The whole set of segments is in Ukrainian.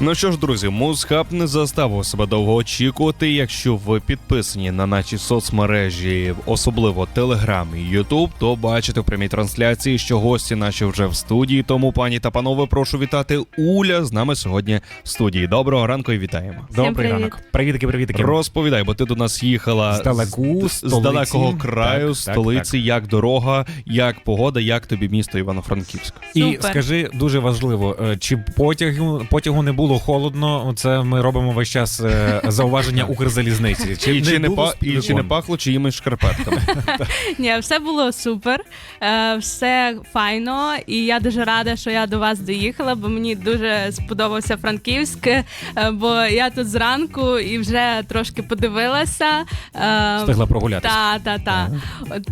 Ну що ж, друзі, Музхаб не заставив себе довго очікувати. Якщо ви підписані на наші соцмережі, особливо Телеграм і Ютуб, то бачите в прямій трансляції, що гості наші вже в студії. Тому, пані та панове, прошу вітати Уля з нами сьогодні в студії. Доброго ранку і вітаємо. Добрий привіт. ранок. Привітки, привітки. Розповідай, бо ти до нас їхала Здалеку, з, з далекого краю, Так, столиці, як дорога, як погода, як тобі місто Івано-Франківськ. І скажи дуже важливо, е, чи потягу потягу не було холодно? Це ми робимо весь час е, зауваження Укрзалізниці. Чи І чи, не, па, і чи не пахло чиїмись шкарпетками? Ні, все було супер, е, все файно, і я дуже рада, що я до вас доїхала, бо мені дуже сподобався Франківськ, е, бо я тут зранку і вже трошки подивилася. е, Встигла прогулятися. Та, та, та.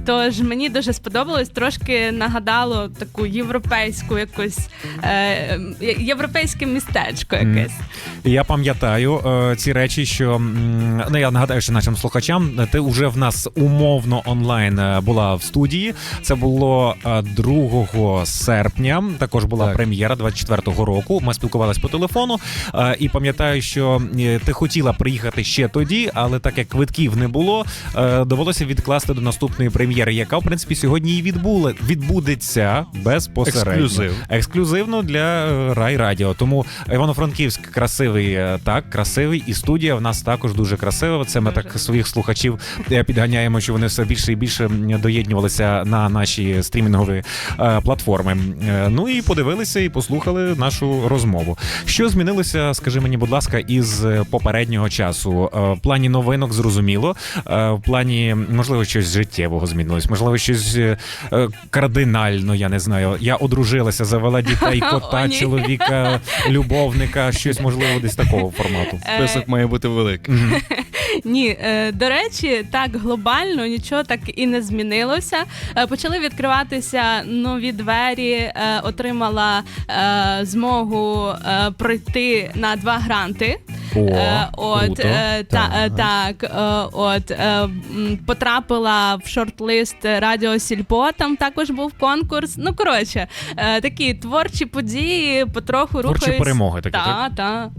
Тож мені дуже сподобалось, трошки нагадало таку європейську якусь е, європейське містечко. Якесь. Я пам'ятаю е, ці речі, що ну я нагадаю, що нашим слухачам е, ти вже в нас умовно онлайн е, була в студії. Це було е, 2 серпня. Також була Так. прем'єра 24-го року. Ми спілкувалися по телефону. е, І пам'ятаю, що е, ти хотіла приїхати ще тоді, але так як квитків не було, е, довелося відкласти до наступної прем'єри, яка в принципі сьогодні і відбула відбудеться безпосередньо Ексклюзив. ексклюзивно для е, Рай Радіо. Тому Івано-Франківськ красивий, е, так, красивий, і студія в нас також дуже красива. Це ми так своїх слухачів е, підганяємо, що вони все більше і більше доєднувалися на наші стрімінгові е, платформи. Ну і подивилися і послухали нашу розмову. Що змінилося, скажи мені, будь ласка, із попереднього часу? В плані новинок зрозуміло. В плані можливо щось життєвого змінилось, можливо, щось кардинально. Я не знаю. Я одружилася, завела дітей, кота, чоловіка, любовника, щось можливо десь такого формату. Е, Список має бути великий. Ні, е, до речі, так глобально нічого так і не змінилося. Е, Почали відкриватися нові двері. Отримала змогу пройти на два гранти. О, от круто. е, та, так, е, от е, потрапила в шорт-лист Радіо Сільпо. Там також був конкурс. Ну коротше, е, такі творчі події потроху Творчі рухаються. перемоги такі, так? Та, та.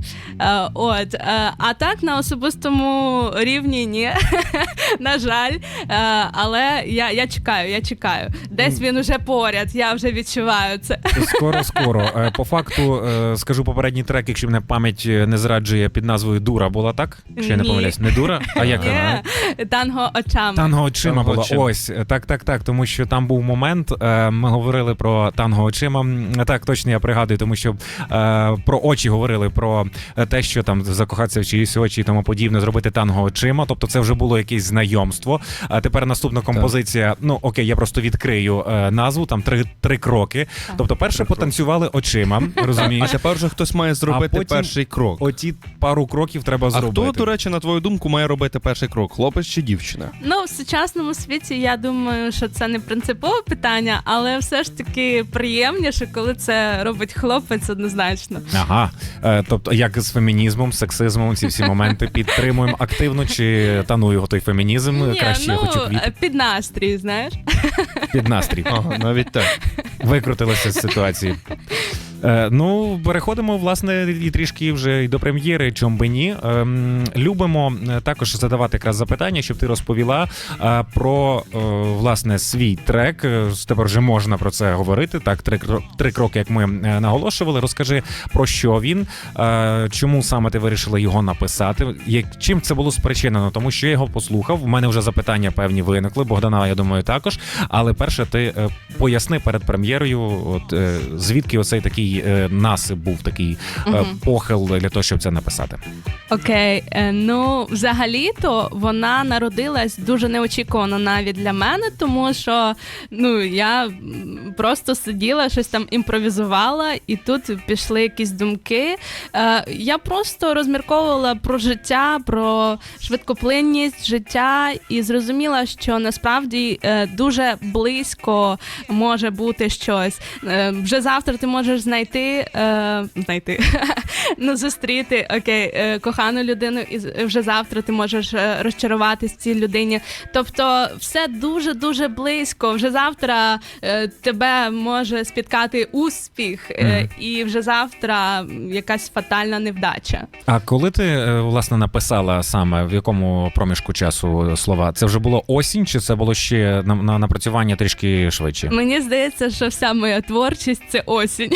Е, от, е, а так на особистому рівні ні. На жаль. Е, але я, я чекаю, я чекаю. Десь він уже поряд, я вже відчуваю це. Скоро, скоро. Е, По факту е, скажу попередній трек, якщо мене пам'ять е, не зраджує під назвою Дура була так? Якщо я не Ні. помиляюсь, не дура? А як вона? Танго очами. Танго очима Танго була. очима. Ось так, так, так. Тому що там був момент. е, Ми говорили про танго очима. М, Так, точно я пригадую, тому що е, про очі говорили про е, те, що там закохатися в чиїсь очі і тому подібне, зробити танго очима. Тобто, це вже було якесь знайомство. А тепер наступна композиція. Ну окей, я просто відкрию е, назву. Там три, три кроки. Тобто, перше Три кроки. потанцювали очима. А Розумієш? тепер вже хтось має зробити потім- перший крок. Оті пару кроків треба А зробити. хто, до речі, на твою думку, має робити перший крок? Хлопець чи дівчина? Ну, в сучасному світі я думаю, що це не принципове питання, але все ж таки приємніше, коли це робить хлопець однозначно. Ага, тобто, як з фемінізмом, сексизмом, ці всі моменти підтримуємо активно чи танує його той фемінізм? Ні, Краще я ну хочу квіти під настрій, знаєш. під настрій. Ага, навіть так. Викрутилися з ситуації. Е, ну, переходимо, власне, і трішки вже і до прем'єри, чом би ні. Ем, любимо е, також задавати якраз запитання, щоб ти розповіла е, про е, власне свій трек. Е, Тепер вже можна про це говорити. Так, три, три кроки, як ми е, наголошували. Розкажи про що він, е, чому саме ти вирішила його написати? Як чим це було спричинено? Тому що я його послухав. У мене вже запитання певні виникли. Богдана, я думаю, також. Але перше, ти е, поясни перед прем'єрою, от е, звідки оцей такий насип був такий Мгм. похил для того, щоб це написати. Окей, ну взагалі-то вона народилась дуже неочікувано навіть для мене, тому що ну я просто сиділа, щось там імпровізувала, і тут пішли якісь думки. Е, Я просто розмірковувала про життя, про швидкоплинність життя, і зрозуміла, що насправді е, дуже близько може бути щось. Е, Вже завтра ти можеш знайти. знайти, е, знайти, ну зустріти окей, е, кохану людину, і вже завтра ти можеш розчаруватись цій людині. Тобто, все дуже дуже близько. Вже завтра е, тебе може спіткати успіх, е, і вже завтра якась фатальна невдача. А коли ти е, власне написала саме в якому проміжку часу слова? Це вже було осінь, чи це було ще на, на напрацювання трішки швидше? Мені здається, що вся моя творчість це осінь.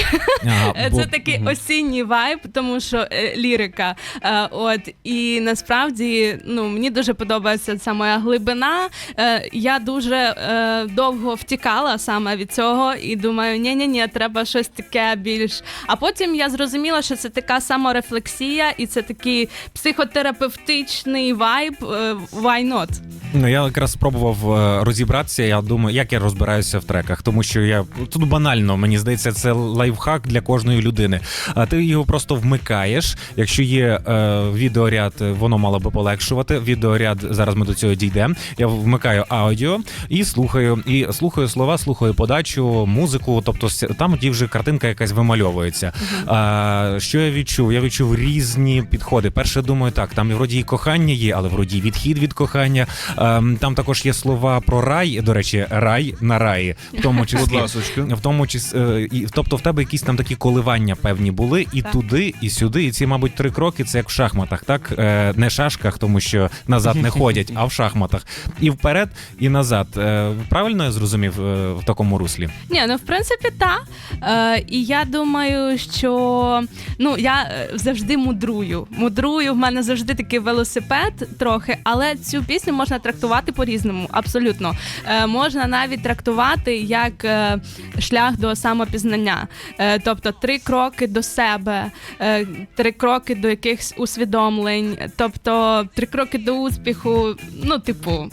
Ага, Е, бо- Це такий осінній вайб, тому що е, лірика. Е, от і насправді ну мені дуже подобається ця моя глибина. Е, я дуже е, довго втікала саме від цього, і думаю, ні ні ні треба щось таке більш. А потім я зрозуміла, що це така саморефлексія, і це такий психотерапевтичний вайб. е, Why not? Ну я якраз спробував е, розібратися. Я думаю, як я розбираюся в треках, тому що я тут банально, мені здається, це лайфхак для кожної людини. А ти його просто вмикаєш. Якщо є е, відеоряд, воно мало би полегшувати. Відеоряд зараз ми до цього дійдемо. Я вмикаю аудіо і слухаю. І слухаю слова, слухаю подачу, музику. Тобто там тоді вже картинка якась вимальовується. А, що я відчув? Я відчув різні підходи. Перше думаю, так, там і вроді і кохання є, але вроді і відхід від кохання. Ем, там також є слова про рай. До речі, рай на раї, в тому Будь числі. ласочка. В тому числі, е, і тобто в тебе якісь там такі коливання певні були, і Так. туди, і сюди. І ці, мабуть, три кроки це як в шахматах, так Е, не шашках, тому що назад не ходять, а в шахматах. І вперед, і назад. Е, Правильно я зрозумів е, в такому руслі? Ні, ну в принципі, так. Е, і я думаю, що ну я завжди мудрую. Мудрую, в мене завжди такий велосипед трохи, але цю пісню можна трактувати по-різному. Абсолютно. Е, можна навіть трактувати як е, шлях до самопізнання. Е, тобто три кроки до себе, е, три кроки до якихось усвідомлень, тобто три кроки до успіху. Ну, типу,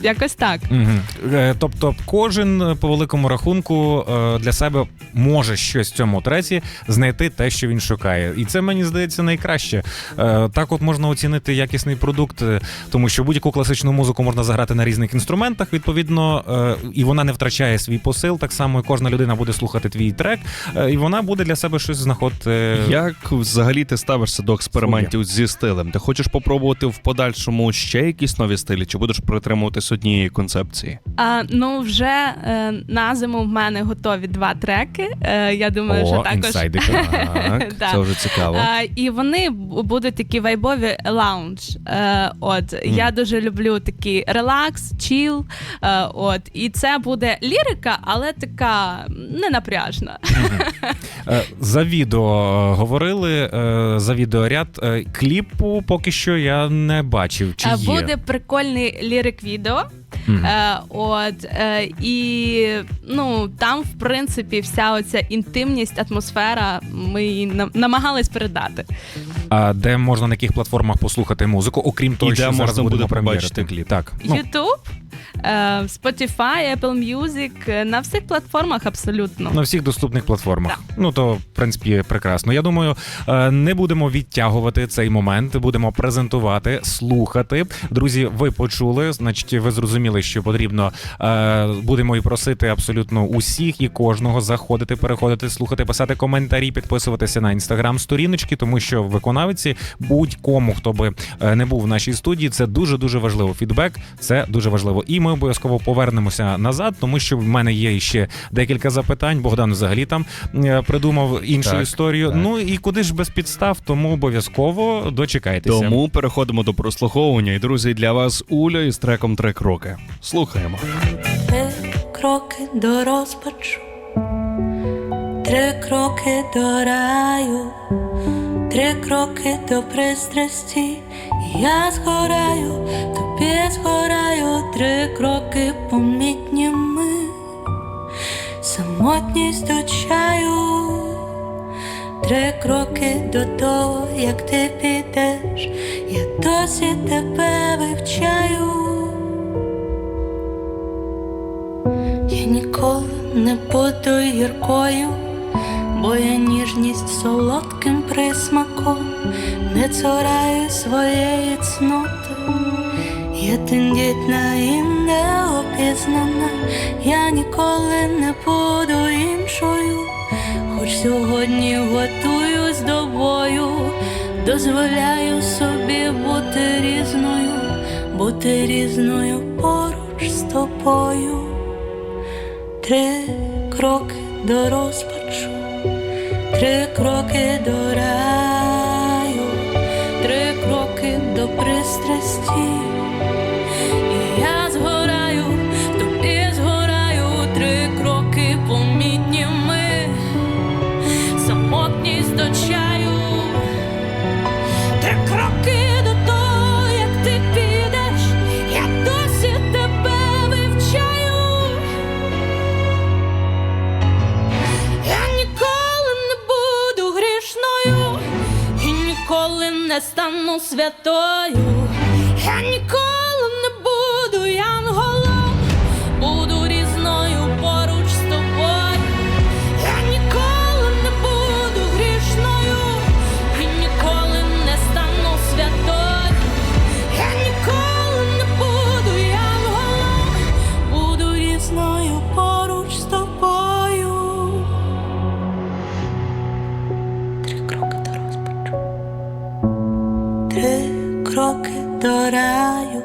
якось так. Угу. Тобто, кожен е, по великому рахунку е, для себе може щось в цьому треці знайти те, що він шукає, і це мені здається найкраще. Так, от можна оцінити якісний продукт, тому що будь-яку класичну музику можна заграти на різних інструментах, відповідно, і вона не втрачає свій посил. Так само і кожна людина буде слухати твій трек, і вона буде для себе щось знаходити. Як взагалі ти ставишся до експериментів зі стилем? Ти хочеш попробувати в подальшому ще якісь нові стилі, чи будеш притримуватись однієї концепції? А, ну, вже е, на зиму в мене готові два треки. Е, я думаю, що також. Так, Да. це вже цікаво. А, і вони будуть такі вайбові лаунж. Е, от я дуже люблю такий релакс, чіл. Е, от і це буде лірика, але така не напряжна. Е, За відео е, говорили, е, за відеоряд. Е, Кліпу поки що я не бачив. Чи Е, є? Буде прикольний лірик відео. Мгм. Е, от е, і ну там, в принципі, вся оця інтимність, атмосфера, ми її нам- намагались передати. А де можна на яких платформах послухати музику, окрім того, І де що зараз можна будемо буде прем'єрити? побачити кліп? Так. Ну, YouTube, е, Spotify, Apple Music, е, на всіх платформах абсолютно. на всіх доступних платформах. Ну то в принципі прекрасно. Я думаю, е, не будемо відтягувати цей момент. Будемо презентувати, слухати. Друзі, ви почули. Значить, ви зрозуміли, що потрібно. е, Будемо і просити абсолютно усіх і кожного заходити, переходити, слухати, писати коментарі, підписуватися на інстаграм сторіночки, тому що виконавці будь-кому, хто би е, не був в нашій студії, це дуже дуже важливо. Фідбек це дуже важливо. І ми обов'язково повернемося назад, тому що в мене є ще декілька запитань. Богдан взагалі там е, придумав іншу Так, історію. так. Ну і куди ж без підстав, тому обов'язково дочекайтеся. Тому переходимо до прослуховування. І друзі, для вас Уля із треком Три кроки. Слухаємо. Три кроки до розпачу, три кроки до раю, три кроки до пристрасті, я згораю, тобі згораю, три кроки помітні ми, самотність до чаю, три кроки до того, як ти підеш, я досі тебе вивчаю. Я ніколи не буду гіркою, бо я ніжність солодким присмаком, не цураю своєї цноти. Я тендітна і неопізнана, я ніколи не буду іншою, хоч сьогодні готуюсь до бою, дозволяю собі бути різною, бути різною поруч з тобою. Три кроки до розпачу, три святою. Я ніколи кроки до раю,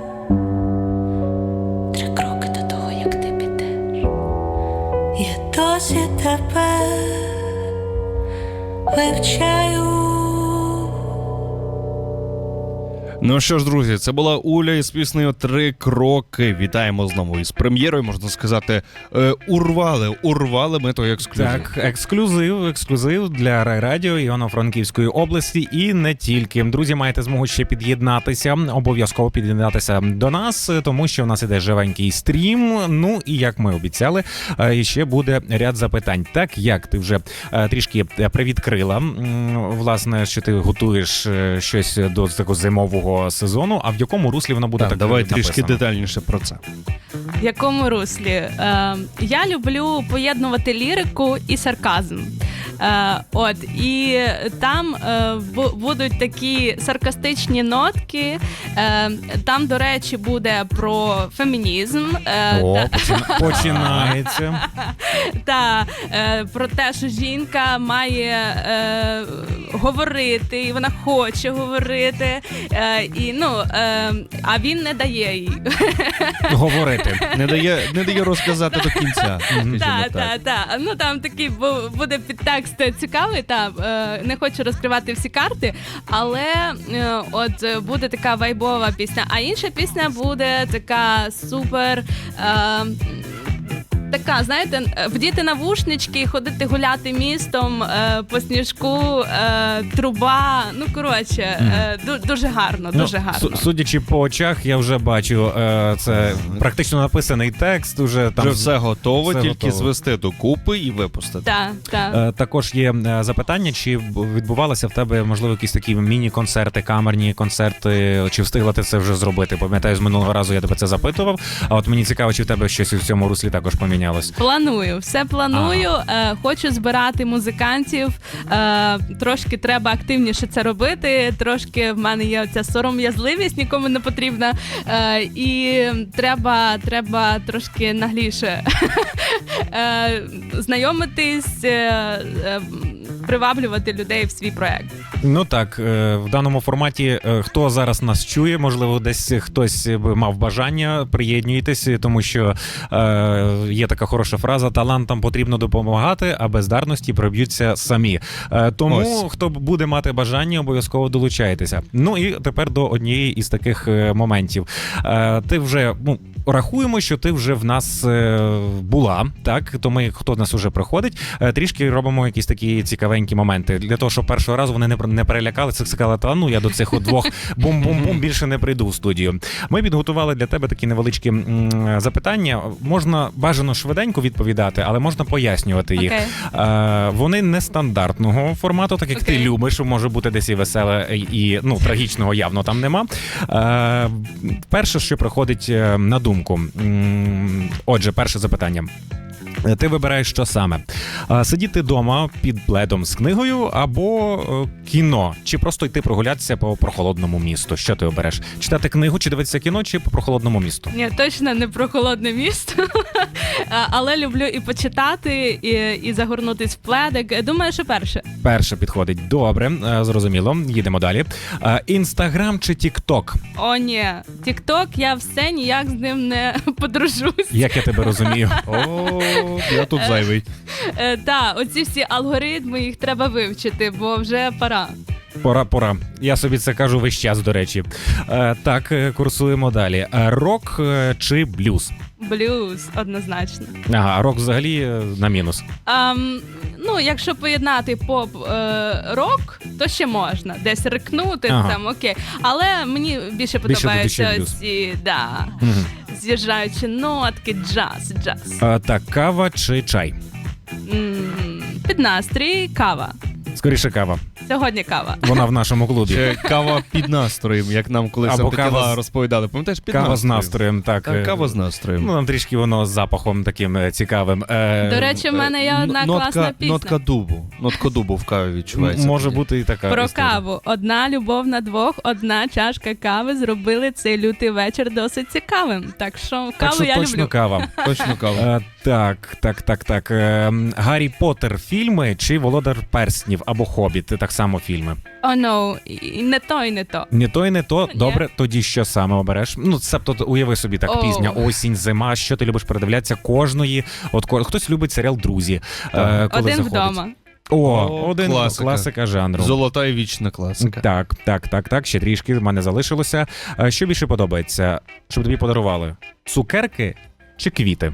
три кроки до того, як ти підеш. Я досі тебе вивчаю. Ну що ж, друзі, це була Уля із піснею Три кроки. Вітаємо знову із прем'єрою, можна сказати, е, урвали, урвали ми той ексклюзив. Так, ексклюзив, ексклюзив для райрадіо Івано-Франківської області і не тільки. Друзі, маєте змогу ще під'єднатися. Обов'язково під'єднатися до нас, тому що в нас іде живенький стрім. Ну і як ми обіцяли, е, ще буде ряд запитань. Так як ти вже е, трішки привідкрила, власне, що ти готуєш е, щось до такого зимового сезону. А в якому руслі вона буде Так, так? давай трішки трішки детальніше про це. В якому руслі? Е, я люблю поєднувати лірику і сарказм. Е, от і там е, будуть такі саркастичні нотки. Е, там, до речі, буде про фемінізм. О, починається. та про те, що жінка має говорити, і вона хоче говорити, і ну а він не дає їй. Говорити. Не дає, не дає розказати до кінця. так. та, та. Ну там такий буде підтекст цікавий. Та е, не хочу розкривати всі карти, але е, от е, буде така вайбова пісня. А інша пісня буде така супер. Е, Така, знаєте, вдіти навушнички, ходити гуляти містом е, по сніжку, е, труба. Ну коротше, е, ду- дуже гарно, дуже Ну, гарно. су- Судячи по очах, я вже бачу, е, це практично написаний текст. Уже там Вже все готово, все тільки готово. звести докупи і випустити. Та, та. Е, Також є е, запитання, чи б- відбувалося в тебе можливо якісь такі міні-концерти, камерні концерти, чи встигла ти це вже зробити? Пам'ятаю, з минулого разу я тебе це запитував. А от мені цікаво, чи в тебе щось у цьому руслі також помінялось. Планую, все планую. Е, хочу збирати музикантів. Е, трошки треба активніше це робити. Трошки в мене є оця сором'язливість, нікому не потрібна. Е, і треба, треба трошки нагліше е, знайомитись, е, е, приваблювати людей в свій проект. Ну так, е, в даному форматі е, хто зараз нас чує, можливо, десь хтось би мав бажання, приєднуйтесь, тому що е, є така хороша фраза: талантам потрібно допомагати, а бездарності проб'ються самі. Тому Ось. хто буде мати бажання, обов'язково долучайтеся. Ну і тепер до однієї із таких моментів. Ти вже ну. Рахуємо, що ти вже в нас е, була, так то ми, хто в нас вже приходить, е, трішки робимо якісь такі цікавенькі моменти для того, щоб першого разу вони не не перелякалися, сказали, та ну я до цих двох бум-бум-бум більше не прийду в студію. Ми підготували для тебе такі невеличкі м, запитання. Можна бажано швиденько відповідати, але можна пояснювати їх. Окей. Е, вони нестандартного формату, так як ти любиш, може бути десь і веселе, і ну трагічного явно там нема. Е, перше, що приходить е, на думку. М, Отже, перше запитання. Ти вибираєш що саме: сидіти вдома під пледом з книгою або е, кіно, чи просто йти прогулятися по прохолодному місту. Що ти обереш? Читати книгу, чи дивитися кіно, чи по прохолодному місту? Ні, точно не про холодне місто, але люблю і почитати, і, і загорнутись в пледик. Думаю, що перше. Перше підходить. Добре, е, зрозуміло. Їдемо далі. Е, Інстаграм чи Тікток? О, ні, Тікток, я все ніяк з ним не подружусь. Як я тебе розумію? О, я тут зайвий. Е, та, оці всі алгоритми їх треба вивчити, бо вже пора. Пора, пора. Я собі це кажу весь час, до речі. Е, так, е, курсуємо далі. Е, Рок е, чи блюз? Блюз, однозначно. Ага, рок взагалі е, на мінус. Ам, ну, якщо поєднати поп е, рок, то ще можна десь рикнути Ага. там, окей. Але мені більше Більше до подобаються душі блюз. ці да, Мгм. з'їжджаючі нотки, джаз, джаз. Е, так, кава чи чай? М, Під настрій кава. Скоріше кава. Сьогодні кава. Вона в нашому клубі. Ще кава під настроєм, як нам колись Або Антитіла кава з- розповідали. Пам'ятаєш, під Кава з настроєм. так. Так, е, кава з настроєм. Ну, нам трішки воно з запахом таким е, цікавим. Е, До речі, в мене є одна Н- нотка, класна пісня. Нотка дубу. Нотка дубу в каві відчувається. може тоді. бути і така. Про історія. каву. Одна любов на двох, одна чашка кави зробили цей лютий вечір досить цікавим. Так що каву Так що я точно люблю. кава. Точно кава. Е, так, так, так, так. Е, Гаррі Поттер фільми чи Володар Перснів або Хобіт. Так само фільми. О, ну, і не то, і не то. Не то і не то. Ні. Добре, тоді що саме обереш? Ну, себто уяви собі так Оу. пізня осінь, зима. Що ти любиш передивлятися кожної? От ко- хтось любить серіал Друзі. е, коли Один заходить. вдома. О, О, один класика. класика, жанру. Золота і вічна класика. Так, так, так, так. Ще трішки в мене залишилося. Е, Що більше подобається, щоб тобі подарували? Цукерки чи квіти?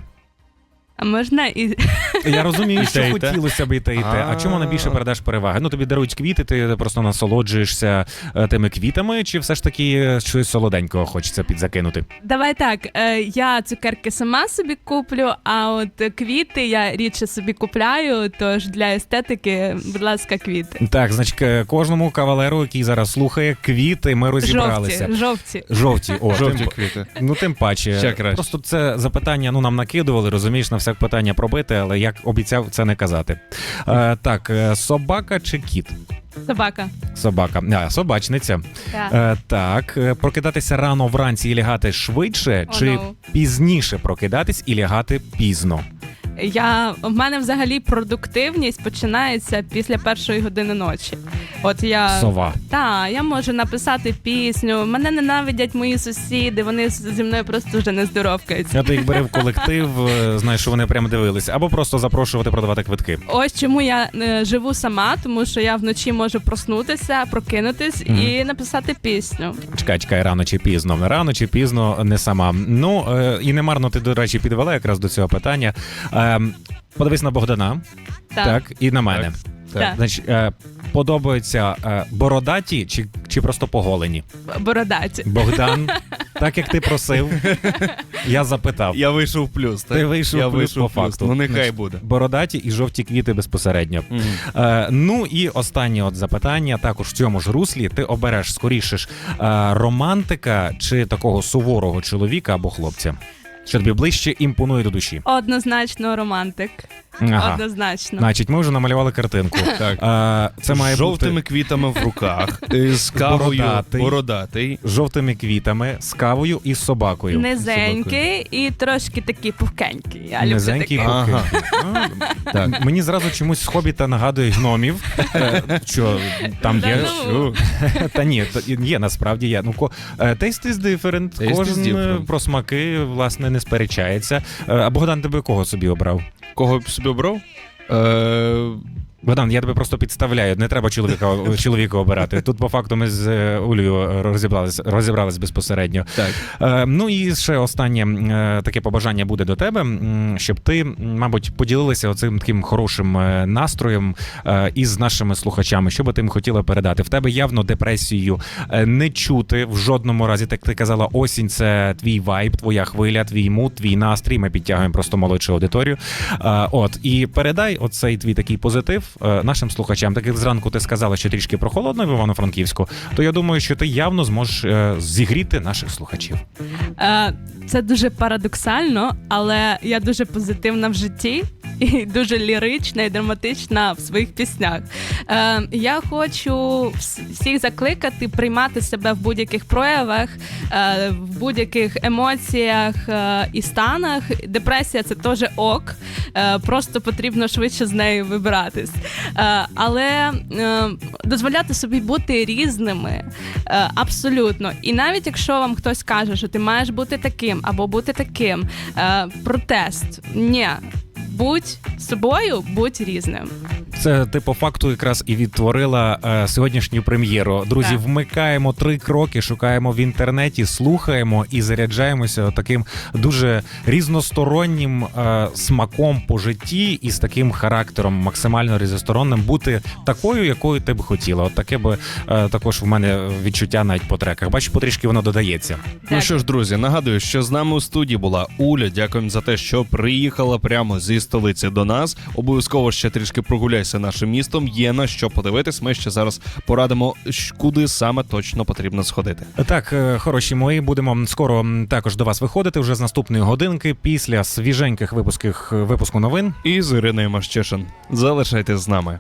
А можна і Я розумію, І що те, і те. хотілося б і те, і те. А чому найбільше передаш переваги? Ну тобі дарують квіти, ти просто насолоджуєшся е, тими квітами, чи все ж таки е, щось солоденького хочеться підзакинути? давай так. Е, я цукерки сама собі куплю, а от квіти я рідше собі купляю. Тож для естетики, будь ласка, квіти. Так, значить, е, кожному кавалеру, який зараз слухає, квіти, ми розібралися. Жовті, жовті. Жовті, о, Жовті тим, квіти. ну тим паче. Ще краще. Просто це запитання ну нам накидували, розумієш, на всяк питання пробити, але як обіцяв це не казати. Е, так, е, собака чи кіт? Собака. Собака, а, собачниця. Так. Е, так, е, прокидатися рано вранці і лягати швидше, О, чи no. пізніше прокидатись і лягати пізно. Я в мене взагалі продуктивність починається після першої години ночі. От я Сова. та я можу написати пісню. Мене ненавидять мої сусіди. Вони зі мною просто вже не здоровкаються. Я ти їх бери в колектив, е, знаєш, що вони прямо дивилися, або просто запрошувати продавати квитки. Ось чому я е, живу сама, тому що я вночі можу проснутися, прокинутись Мгм. і написати пісню. Чекай, чекай, рано чи пізно. Рано чи пізно не сама. Ну е, і не марно ти, до речі, підвела якраз до цього питання. Е, подивись на Богдана, Так. так, і на мене. Так. Значить, е, подобаються е, бородаті чи, чи просто поголені? Бородаті. Богдан, так як ти просив, я запитав. Я вийшов в плюс. Так? Ти вийшов я в плюс вийшов по в плюс. факту. Ну нехай Значить, буде. Бородаті і жовті квіти безпосередньо. Е, ну і останнє от запитання, також в цьому ж руслі. Ти обереш скоріше ж е, романтика чи такого суворого чоловіка або хлопця, що ближче імпонує до душі. Однозначно романтик. Ага. Однозначно. Значить, ми вже намалювали картинку. Так. Е, це має з жовтими бути квітами в руках, з кавою Бородатий. бородатий. жовтими квітами, з кавою і з собакою. Низенький і трошки такий пухкенький. Я люблю Низенький такі. Ага. А, Так. Мені зразу чомусь з хобіта нагадує гномів. Е, Що там Та є? ну. Та ні, є насправді є. Ну ко е, taste is different. Taste Кожен е, different. про смаки власне не сперечається. А Богдан, тебе кого собі обрав? Кого б собі обрав? Е, Богдан, я тебе просто підставляю. Не треба чоловіка чоловіка обирати. Тут по факту ми з е, Улею розібрались розібрались безпосередньо. так. Е, ну і ще останнє е, таке побажання буде до тебе, щоб ти, мабуть, поділилася оцим таким хорошим е, настроєм е, із нашими слухачами. Що би ти їм хотіла передати? В тебе явно депресію е, не чути в жодному разі. Так ти казала, осінь це твій вайб, твоя хвиля, твій мут, твій настрій. Ми підтягуємо просто молодшу аудиторію. Е, от і передай оцей твій такий позитив е, нашим слухачам. Так як зранку ти сказала, що трішки прохолодно в Івано-Франківську, то я думаю, що ти явно зможеш е, зігріти наших слухачів. Це дуже парадоксально, але я дуже позитивна в житті. і дуже лірична і драматична в своїх піснях. Е, я хочу всіх закликати приймати себе в будь-яких проявах, е, в будь-яких емоціях е, і станах. Депресія це теж ок, е, просто потрібно швидше з нею вибиратись. Е, але е, дозволяти собі бути різними е, абсолютно. І навіть якщо вам хтось каже, що ти маєш бути таким або бути таким, е, протест. Ні. Будь собою, будь різним. Це ти по факту якраз і відтворила е, сьогоднішню прем'єру. Друзі, Так. вмикаємо три кроки, шукаємо в інтернеті, слухаємо і заряджаємося таким дуже різностороннім е, смаком по житті і з таким характером максимально різносторонним бути такою, якою ти б хотіла. От таке би е, також в мене відчуття навіть по треках. Бачу, потрішки воно додається. Ну що ж, друзі, нагадую, що з нами у студії була Уля. Дякуємо за те, що приїхала прямо зі столиці до нас. Обов'язково ще трішки прогуляйся нашим містом. Є на що подивитись. Ми ще зараз порадимо, куди саме точно потрібно сходити. Так, е, хороші мої, будемо скоро також до вас виходити вже з наступної годинки після свіженьких випусків випуску новин. І з Іриною Мащешин. Залишайтесь з нами.